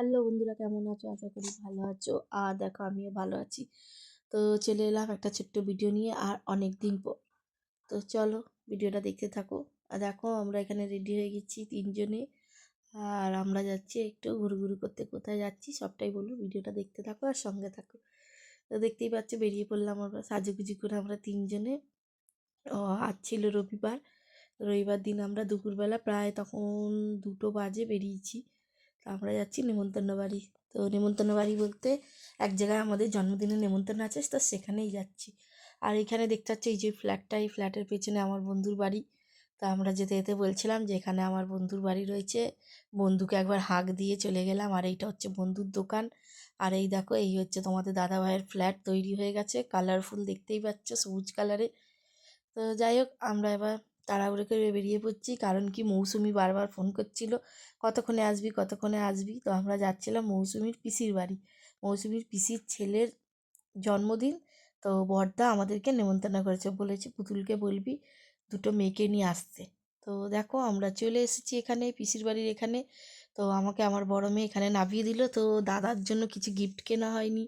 Hello বন্ধুরা, কেমন আছো? আশা করি ভালো আছো। আর দেখো, আমিও ভালো আছি। তো চলে এলাম একটা ছোট্ট ভিডিও নিয়ে আর অনেক দিন পর। তো চলো ভিডিওটা দেখতে থাকো। আর দেখো, আমরা এখানে রেডি হয়ে গেছি তিনজনে। আর আমরা যাচ্ছি একটু ঘুরু ঘুরু করতে। কোথায় যাচ্ছি সবটাই বলব ভিডিওটা দেখতে থাকো আর সঙ্গে থাকো। তো দেখতেই পাচ্ছ, বেরিয়ে পড়লাম আমরা, সাজুগুজি করে আমরা তিনজনে। ও, আজ ছিল রবিবার। রবিবার দিন আমরা দুপুরবেলা প্রায় তখন দুটো বাজে বেরিয়েছি। আমরা যাচ্ছি নেমন্তন্ন বাড়ি। তো নেমন্তন্ন বাড়ি বলতে এক জায়গায় আমাদের জন্মদিনের নেমন্তন্ন আছে, তো সেখানেই যাচ্ছি। আর এখানে দেখতে পাচ্ছি এই যে ফ্ল্যাটটা এই ফ্ল্যাটের পেছনে আমার বন্ধুর বাড়ি। তা আমরা যেতে যেতে বলছিলাম যে এখানে আমার বন্ধুর বাড়ি রয়েছে। বন্ধুকে একবার হাঁক দিয়ে চলে গেলাম। আর এইটা হচ্ছে বন্ধুর দোকান। আর এই দেখো, এই হচ্ছে তোমাদের দাদা ভাইয়ের ফ্ল্যাট তৈরি হয়ে গেছে। কালারফুল দেখতেই পাচ্ছ, সবুজ কালারে তো যাই হোক, আমরা এবার তাড়াহুড়ো করে বেরিয়ে পড়ছি। কারণ কি, মৌসুমি বারবার ফোন করছিল। কতক্ষণে আসবি কতক্ষণে আসবি? তো আমরা যাচ্ছিলাম মৌসুমির পিসির বাড়ি। মৌসুমির পিসির ছেলের জন্মদিন। তো বড়দা আমাদেরকে নেমন্তন্ন করেছে। বলেছে, পুতুলকে বলবি দুটো মেয়েকে নিয়ে আসতে। তো দেখো, আমরা চলে এসেছি এখানে, পিসির বাড়ির এখানে। তো আমাকে আমার বড় মেয়ে এখানে নামিয়ে দিল। তো দাদার জন্য কিছু গিফট কেনা হয়নি,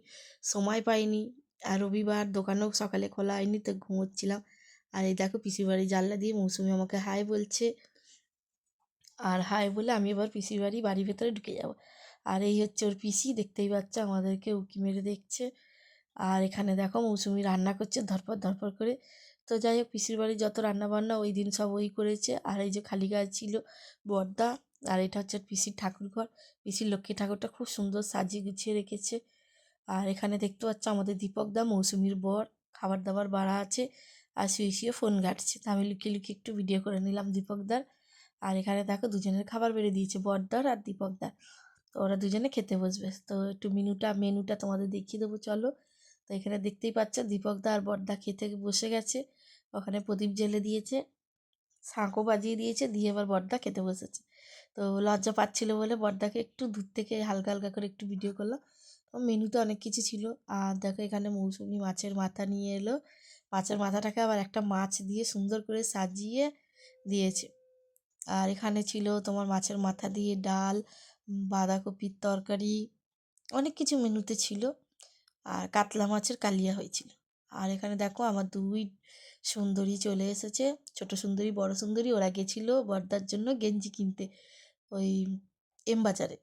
সময় পাইনি। আর রবিবার দোকানও সকালে খোলা হয়নি, তো ঘুমোচ্ছিলাম। আর এই দেখো, পিসির বাড়ি জানলা দিয়ে মৌসুমি আমাকে হাই বলছে। আর হাই বলে আমি এবার পিসির বাড়ি, বাড়ির ভেতরে ঢুকে যাব। আর এই হচ্ছে ওর পিসি, দেখতেই পাচ্ছে আমাদেরকে উকি মেরে দেখছে। আর এখানে দেখো মৌসুমি রান্না করছে ধরপর ধরপর করে। তো যাই হোক, পিসির বাড়ির যত রান্না বান্না ওই দিন সব ওই করেছে। আর এই যে খালি গাছ ছিল বর্দা, আর এটা হচ্ছে পিসির ঠাকুর ঘর। পিসির লক্ষ্মী ঠাকুরটা খুব সুন্দর সাজিয়ে গুছিয়ে রেখেছে। আর এখানে দেখতে পাচ্ছ আমাদের দীপক দা, মৌসুমির বর, খাবার দাবার বাড়া আছে। আর শুয়ে শুয়ে ফোন ঘাটছে। তা আমি লুকিয়ে লুকিয়ে একটু ভিডিও করে নিলাম দীপকদার আর এখানে দেখো দুজনের খাবার বেড়ে দিয়েছে বরদার আর দীপকদার। তো ওরা দুজনে খেতে বসবে। তো একটু মেনুটা মেনুটা তোমাদের দেখিয়ে দেবো, চলো। তো এখানে দেখতেই পাচ্ছ দীপকদা আর বরদা খেতে বসে গেছে। ওখানে প্রদীপ জেলে দিয়েছে, শাঁখও বাজিয়ে দিয়েছে, দিয়ে এবার বরদা খেতে বসেছে। তো লজ্জা পাচ্ছিল বলে বরদাকে একটু দূর থেকে হালকা হালকা করে একটু ভিডিও করলাম। মেনুতে অনেক কিছু ছিল। আর দেখো এখানে মৌসুমি মাছের মাথা নিয়ে এলো। মাছের মাথাটাকে আবার একটা মাছ দিয়ে সুন্দর করে সাজিয়ে দিয়েছে। আর এখানে ছিল তোমার মাছের মাথা দিয়ে ডাল বাঁধাকপির তরকারি, অনেক কিছু মেনুতে ছিল। আর কাতলা মাছের কালিয়া হয়েছিল। আর এখানে দেখো আমার দুই সুন্দরী চলে এসেছে। ছোট সুন্দরী, বড় সুন্দরী, ওরা গেছিল বর্দার জন্য গেঞ্জি কিনতে ওই এম বাজারে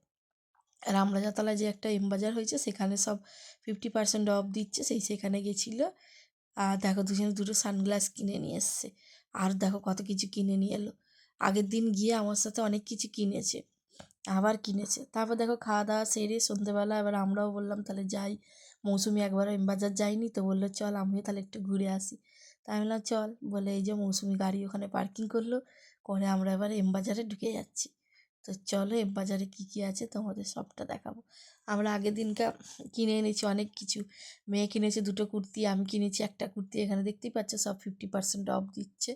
রামরাজাতলায় যে একটা এম বাজার হয়েছে, সেখানে সব ফিফটি পার্সেন্ট অফ দিচ্ছে, সেই সেখানে গেছিল। আর দেখো দুজনে দুটো সানগ্লাস কিনে নিয়ে এসছে। আর দেখো কত কিছু কিনে নিয়ে এলো। আগের দিন গিয়ে আমার সাথে অনেক কিছু কিনেছে, আবার কিনেছে। তারপর দেখো খাওয়া দাওয়া সেরে সন্ধ্যেবেলা এবার আমরাও বললাম, তাহলে যাই। মৌসুমি একবার বাজার যাইনি তো বলল, চল আমিও তাহলে একটু ঘুরে আসি। তাই বললাম, চল। বলে এই যে মৌসুমি গাড়ি ওখানে পার্কিং করল, করে আমরা এবার এমবাজারে ঢুকে যাচ্ছি। তো চলো এম বাজারে কী কী আছে তোমাদের সবটা দেখাবো। আমরা আগের দিনকা কিনে এনেছি অনেক কিছু। মেয়ে কিনেছে দুটো কুর্তি, আমি কিনেছি একটা কুর্তি। এখানে দেখতেই পাচ্ছ সব ফিফটি পার্সেন্ট অফ দিচ্ছে।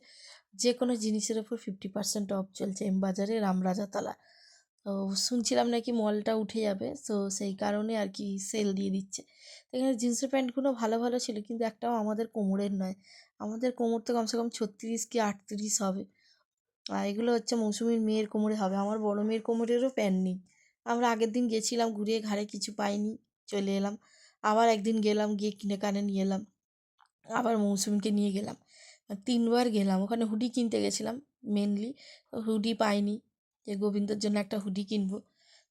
যে কোনো জিনিসের ওপর ফিফটি পার্সেন্ট অফ চলছে এম বাজারে রামরাজাতলা। তো শুনছিলাম নাকি মলটা উঠে যাবে, তো সেই কারণে আর কি সেল দিয়ে দিচ্ছে। এখানে জিন্সের প্যান্টগুলো ভালো ভালো ছিল, কিন্তু একটাও আমাদের কোমরের নয়। আমাদের কোমর তো কমসে কম ছত্রিশ কি আটত্রিশ হবে। আর এগুলো হচ্ছে মৌসুমির মেয়ের কোমরে হবে। আমার বড় মেয়ের কোমরেরও প্যান্ট নেই। আমরা আগের দিন গেছিলাম ঘুরে ঘাড়ে কিছু পাইনি, চলে এলাম। আবার একদিন গেলাম, গিয়ে কিনে কানে নিয়ে এলাম। আবার মৌসুমিকে নিয়ে গেলাম। তিনবার গেলাম। ওখানে হুডি কিনতে গেছিলাম মেনলি হুডি পাইনি যে গোবিন্দর জন্য একটা হুডি কিনবো।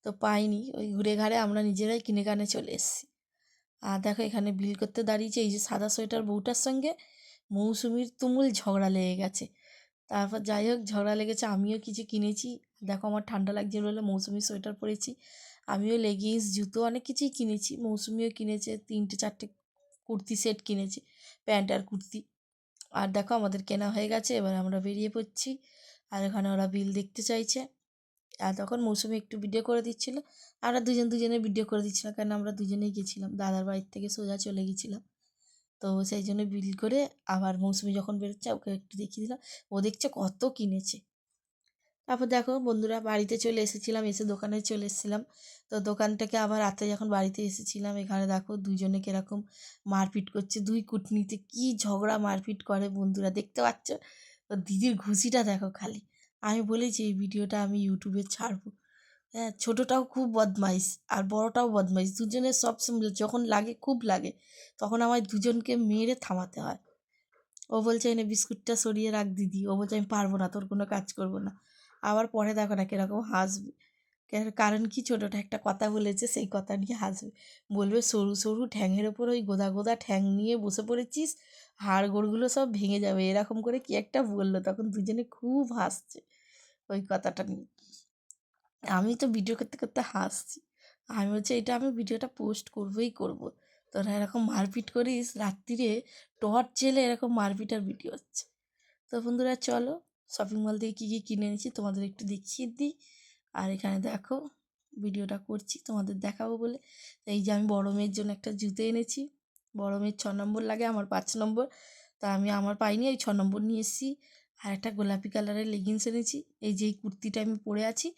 তো পাইনি। ওই ঘুরে ঘাড়ে আমরা নিজেরাই কিনে কানে চলে এসেছি। আর দেখো এখানে বিল করতে দাঁড়িয়েছে, এই যে সাদা সোয়েটার বউটার সঙ্গে, মৌসুমির তুমুল ঝগড়া লেগে গেছে। তারপর যাই হোক, ঝগড়া লেগেছে, আমিও কিছু কিনেছি। দেখো আমার ঠান্ডা লাগছে বলে মৌসুমি সোয়েটার পরেছি। আমিও লেগিংস জুতো অনেক কিছুই কিনেছি। মৌসুমিও কিনেছে, তিনটে চারটে কুর্তি সেট কিনেছি, প্যান্ট আর কুর্তি। আর দেখো আমাদের কেনা হয়ে গেছে, এবার আমরা বেরিয়ে পড়ছি। আর এখানে ওরা বিল দেখতে চাইছে। আর তখন মৌসুমি একটু ভিডিও করে দিচ্ছিল। আমরা দুজন দুজনে ভিডিও করে দিচ্ছিলাম কারণ আমরা দুজনেই গেছিলাম। দাদার বাড়ির থেকে সোজা চলে গেছিলাম। তো সেই জন্য বিল করে আবার মৌসুমি যখন বেরোচ্ছে ওকে একটু দেখিয়ে দিলাম। ও দেখছে কত কিনেছে। তারপর দেখো বন্ধুরা বাড়িতে চলে এসেছিলাম, এসে দোকানে চলে এসেছিলাম। তো দোকানটাকে আবার রাতে যখন বাড়িতে এসেছিলাম, এখানে দেখো দুজনে কীরকম মারপিট করছে। দুই কুটনিতে কি ঝগড়া মারপিট করে বন্ধুরা, দেখতে পাচ্ছ? তো দিদির ঘুষিটা দেখো খালি। আমি বলেছি এই ভিডিওটা আমি ইউটিউবে ছাড়বো। হ্যাঁ ছোটোটাও খুব বদমাইশ আর বড়টাও বদমাইশ। দুজনের সব যখন লাগে খুব লাগে, তখন আমায় দুজনকে মেরে থামাতে হয়। ও বলছে, এনে বিস্কুটটা সরিয়ে রাখ দিদি। ও বলছে, আমি পারব না, তোর কোনো কাজ করব না। আবার পরে দেখো না কীরকম হাসবে। কারণ কি? ছোটোটা একটা কথা বলেছে, সেই কথা নিয়ে হাসবে। বলবে, সরু সরু ঠ্যাংয়ের ওপর ওই গোদা গোদা ঠ্যাং নিয়ে বসে পড়েছিস, হাড় গোড়গুলো সব ভেঙে যাবে। এরকম করে কি একটা বলল, তখন দুজনে খুব হাসছে ওই কথাটা নিয়ে। আমি তো ভিডিও করতে করতে হাসছি। আমি বলছি, এটা আমি ভিডিওটা পোস্ট করবোই করব। তোরা এরকম মারপিট করিস, রাত্রিরে টর্চ জেলে এরকম মারপিট আর ভিডিও হচ্ছে। তো বন্ধুরা, চলো শপিং মল থেকে কী কী কিনে এনেছি তোমাদের একটু দেখিয়ে দিই। আর এখানে দেখো, ভিডিওটা করছি, তোমাদের দেখাবো বলে। এই যে আমি বড় মেয়ের জন্য একটা জুতো এনেছি। বড় মেয়ের ছ নম্বর লাগে, আমার পাঁচ নম্বর। তা আমি আমার পাইনি ওই ছ নম্বর নিয়ে এসেছি। আর একটা গোলাপি কালারের লেগিংস এনেছি। এই যে এই কুর্তিটা আমি পরে আছি।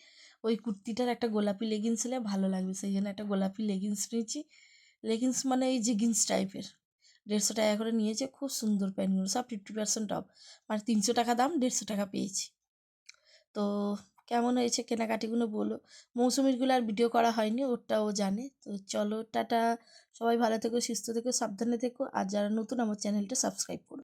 ওই কুর্তিটার একটা গোলাপি লেগিংস হলে ভালো লাগবে। সেই জন্য একটা গোলাপি লেগিংস নিয়েছি। লেগিংস মানে এই যে জিন্স টাইপের দেড়শো টাকা করে নিয়েছে, খুব সুন্দর প্যান্টগুলো, সব ফিফটি পার্সেন্ট অফ মানে তিনশো টাকা দাম, দেড়শো টাকা পেয়েছি। তো কেমন হয়েছে কেনাকাটিগুলো বলো। মৌসুমিরগুলো আর ভিডিও করা হয়নি ওরটা ও জানে। তো চলো, টাটা। সবাই ভালো থেকো, সুস্থ থেকো, সাবধানে থেকো। আর যারা নতুন, আমার চ্যানেলটা সাবস্ক্রাইব করো।